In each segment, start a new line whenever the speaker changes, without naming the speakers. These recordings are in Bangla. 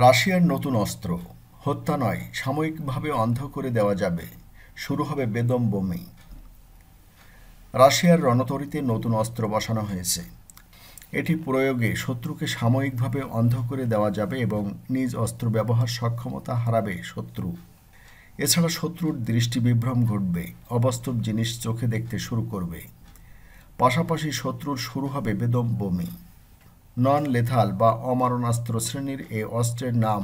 রাশিয়ার নতুন অস্ত্র। হত্যা নয়, সাময়িকভাবে অন্ধ করে দেওয়া যাবে। শুরু হবে বেদম বমি। রাশিয়ার রণতরিতে নতুন অস্ত্র বসানো হয়েছে। এটি প্রয়োগে শত্রুকে সাময়িকভাবে অন্ধ করে দেওয়া যাবে এবং নিজ অস্ত্র ব্যবহার সক্ষমতা হারাবে শত্রু। এছাড়া শত্রুর দৃষ্টি বিভ্রম ঘটবে, অবাস্তব জিনিস চোখে দেখতে শুরু করবে। পাশাপাশি শত্রুর শুরু হবে বেদম বমি। নন লেথাল বা অমারণাস্ত্র শ্রেণির এ অস্ত্রের নাম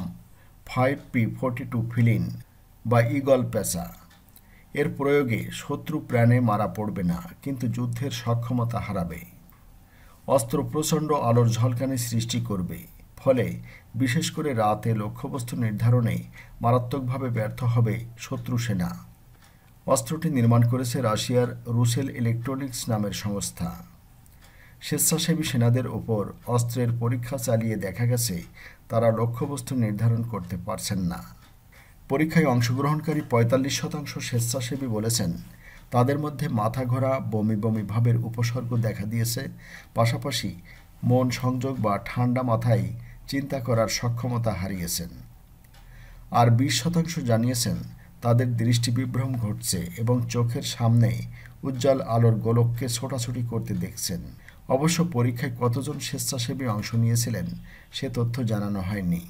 five P forty two Filin বা ইগল পেশা এর প্রয়োগে শত্রু প্রাণে মারা পড়বে না, কিন্তু যুদ্ধের সক্ষমতা হারাবে। অস্ত্র প্রচণ্ড আলোর ঝলকানি সৃষ্টি করবে, ফলে বিশেষ করে রাতে লক্ষ্যবস্তু নির্ধারণে মারাত্মকভাবে ব্যর্থ হবে শত্রু সেনা। অস্ত্রটি নির্মাণ করেছে রাশিয়ার রুসেল ইলেকট্রনিক্স নামের সংস্থা। স্বেচ্ছাসেবী সেনাদের ওপর অস্ত্রের পরীক্ষা চালিয়ে দেখা গেছে, তারা লক্ষ্যবস্তু নির্ধারণ করতে পারছেন না। পরীক্ষায় অংশগ্রহণকারী পঁয়তাল্লিশ শতাংশ স্বেচ্ছাসেবী বলেছেন, তাদের মধ্যে মাথা ঘোরা বমি বমি ভাবের উপসর্গ দেখা দিয়েছে। পাশাপাশি মন সংযোগ বা ঠান্ডা মাথায় চিন্তা করার সক্ষমতা হারিয়েছেন। আর বিশ শতাংশ জানিয়েছেন, তাদের দৃষ্টি বিভ্রম ঘটছে এবং চোখের সামনে উজ্জ্বল আলোর গোলককে ছোটাছুটি করতে দেখছেন। অবশ্য পরীক্ষায় কতজন স্বেচ্ছাসেবী অংশ নিয়েছিলেন, সে তথ্য জানানো হয়নি।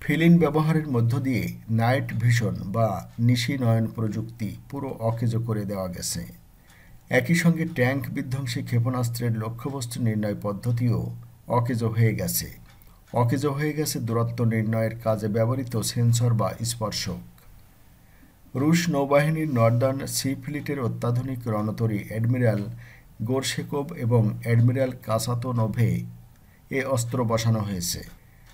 ফিলিন ব্যবহারের মধ্য দিয়ে নাইট ভিশন বা নিশি নয়ন প্রযুক্তি পুরো অকেজ করে দেওয়া গেছে। একই সঙ্গে ট্যাঙ্ক বিধ্বংসী ক্ষেপণাস্ত্রের লক্ষ্যবস্তু নির্ণয় পদ্ধতিও অকেজ হয়ে গেছে। অকেজ হয়ে গেছে দূরত্ব নির্ণয়ের কাজে ব্যবহৃত সেন্সর বা স্পর্শক। রুশ নৌবাহিনীর নর্দার্ন সি ফ্লিটের অত্যাধুনিক রণতরী অ্যাডমিরাল গোরশেকোভ এবং অ্যাডমিরাল কাসাতোনোভে এ অস্ত্র বসানো হয়েছে।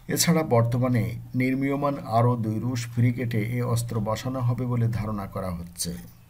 এছাড়া বর্তমানে নির্মীয়মান আরও দুই রুশ ফ্রিগেটে এ অস্ত্র বসানো হবে বলে ধারণা করা হচ্ছে।